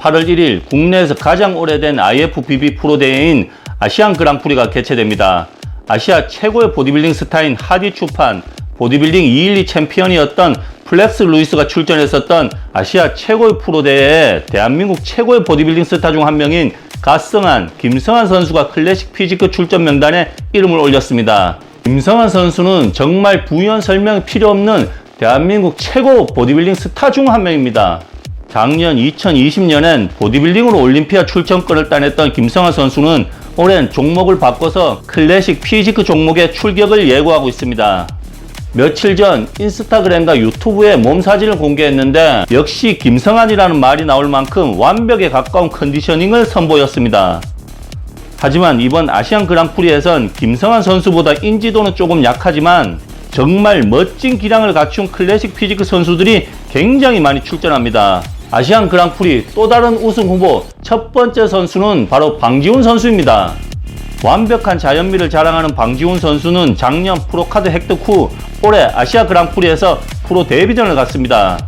8월 1일 국내에서 가장 오래된 IFBB 프로 대회인 아시안 그랑프리가 개최됩니다. 아시아 최고의 보디빌딩 스타인 하디 추판, 보디빌딩 212 챔피언이었던 플렉스 루이스가 출전했었던 아시아 최고의 프로 대회에 대한민국 최고의 보디빌딩 스타 중 한 명인 가성한, 김성한 선수가 클래식 피지크 출전 명단에 이름을 올렸습니다. 김성한 선수는 정말 부연 설명이 필요 없는 대한민국 최고 보디빌딩 스타 중 한 명입니다. 작년 2020년엔 보디빌딩으로 올림피아 출전권을 따냈던 김성환 선수는 올해는 종목을 바꿔서 클래식 피지크 종목에 출격을 예고하고 있습니다. 며칠 전 인스타그램과 유튜브에 몸 사진을 공개했는데 역시 김성환이라는 말이 나올 만큼 완벽에 가까운 컨디셔닝을 선보였습니다. 하지만 이번 아시안 그랑프리에선 김성환 선수보다 인지도는 조금 약하지만 정말 멋진 기량을 갖춘 클래식 피지크 선수들이 굉장히 많이 출전합니다. 아시안 그랑프리 또 다른 우승 후보 첫 번째 선수는 바로 방지훈 선수입니다. 완벽한 자연미를 자랑하는 방지훈 선수는 작년 프로카드 획득 후 올해 아시아 그랑프리에서 프로 데뷔전을 갔습니다.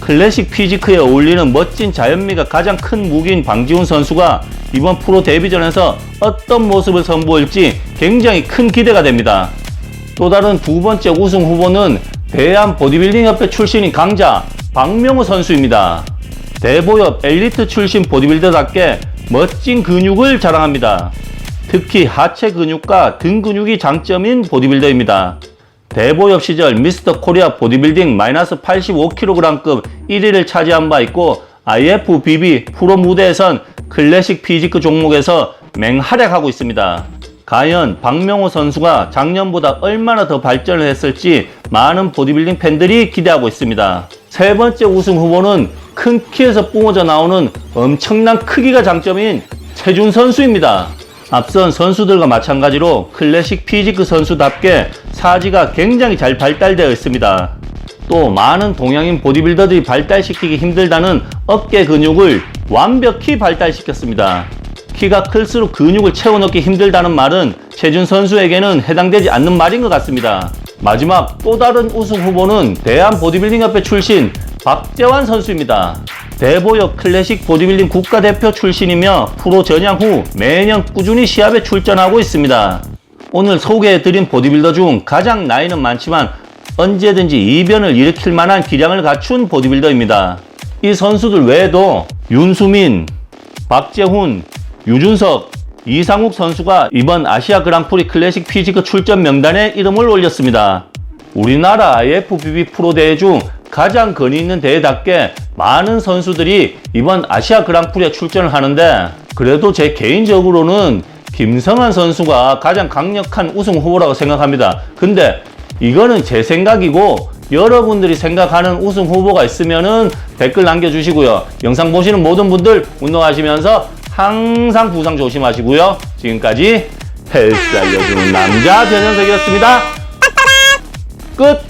클래식 피지크에 어울리는 멋진 자연미가 가장 큰 무기인 방지훈 선수가 이번 프로 데뷔전에서 어떤 모습을 선보일지 굉장히 큰 기대가 됩니다. 또 다른 두 번째 우승 후보는 대한 보디빌딩 협회 출신인 강자 박명호 선수입니다. 대보협 엘리트 출신 보디빌더답게 멋진 근육을 자랑합니다. 특히 하체 근육과 등 근육이 장점인 보디빌더입니다. 대보협 시절 미스터 코리아 보디빌딩 마이너스 85kg급 1위를 차지한 바 있고 IFBB 프로 무대에선 클래식 피지크 종목에서 맹활약하고 있습니다. 과연 박명호 선수가 작년보다 얼마나 더 발전을 했을지 많은 보디빌딩 팬들이 기대하고 있습니다. 세 번째 우승 후보는 큰 키에서 뿜어져 나오는 엄청난 크기가 장점인 최준 선수입니다. 앞선 선수들과 마찬가지로 클래식 피지크 선수답게 사지가 굉장히 잘 발달되어 있습니다. 또 많은 동양인 보디빌더들이 발달시키기 힘들다는 어깨 근육을 완벽히 발달시켰습니다. 키가 클수록 근육을 채워넣기 힘들다는 말은 최준 선수에게는 해당되지 않는 말인 것 같습니다. 마지막 또 다른 우승 후보는 대한 보디빌딩 협회 출신 박재환 선수입니다. 대보역 클래식 보디빌딩 국가대표 출신이며 프로 전향 후 매년 꾸준히 시합에 출전하고 있습니다. 오늘 소개해드린 보디빌더 중 가장 나이는 많지만 언제든지 이변을 일으킬 만한 기량을 갖춘 보디빌더입니다. 이 선수들 외에도 윤수민, 박재훈, 유준석, 이상욱 선수가 이번 아시아 그랑프리 클래식 피지크 출전 명단에 이름을 올렸습니다. 우리나라 IFBB 프로 대회 중 가장 권위 있는 대회답게 많은 선수들이 이번 아시아 그랑프리에 출전을 하는데 그래도 제 개인적으로는 김성환 선수가 가장 강력한 우승 후보라고 생각합니다. 근데 이거는 제 생각이고 여러분들이 생각하는 우승 후보가 있으면은 댓글 남겨주시고요. 영상 보시는 모든 분들 운동하시면서 항상 부상 조심하시고요. 지금까지 헬스 알려주는 남자 변현석이었습니다. 끝!